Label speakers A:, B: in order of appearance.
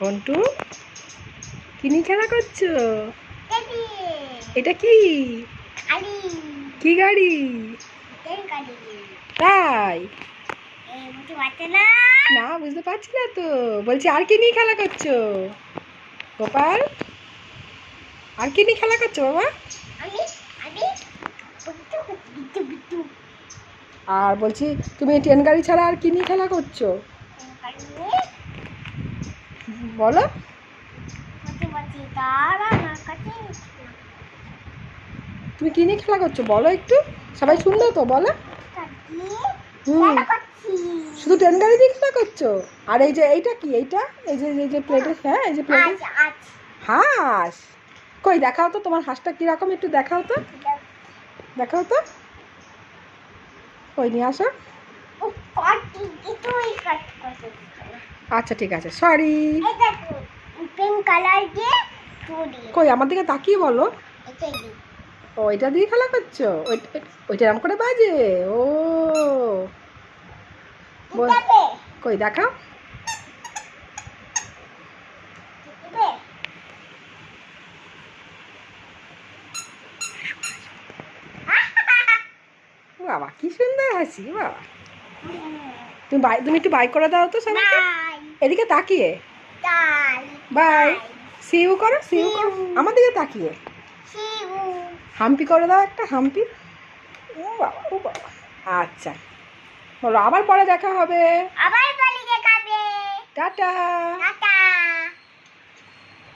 A: ঘন্টু কি নিয়ে খেলা করছ? এটা কি? কি গাড়ি? তাই? না? বুঝতে পারছি না তো। বলছি আর কি নিয়ে খেলা করছ? গোপাল আর কি নিয়ে খেলা করছ বাবা? আর বলছি তুমি ট্রেন গাড়ি ছাড়া আর কি নিয়ে খেলা করছ? বলো। তুমি কি নিয়ে খেলা করছ? বলো একটু। সবাই শুনলো তো, বলো। হুম। শুধু ট্রেন গাড়ি দিয়ে খেলা করছ? আর এই যে এইটা কি? এইটা? এই যে এই যে প্লেটে হ্যাঁ এই যে প্লেটে হাঁস। কই, দেখাও তো তোমার হাঁসটা কীরকম? একটু দেখাও তো। দেখাও তো। কই, নিয়ে আসো। আচ্ছা ঠিক আছে সরি কই, আমার দিকে তাকিয়ে বলো। ওইটা দিয়ে খেলা করছ? ওই- ওইটা এরকম করে বাজে? ও। কই, দেখাও। বাবা, কি সুন্দর হাসি, বাবা। তুমি বাই তুমি একটু বাই করে দাও তো সবাইকে।
B: বাই।
A: এদিকে তাকিয়ে।
B: বাই।
A: সিউ করো সিউ করো। আমার দিকে তাকিয়ে। হাম্পি করে দাও একটা হাম্পি। ও বাবা ও বাবা। আচ্ছা। বলো আবার পরে দেখা হবে।
B: আবার
A: টাটা।
B: টাটা।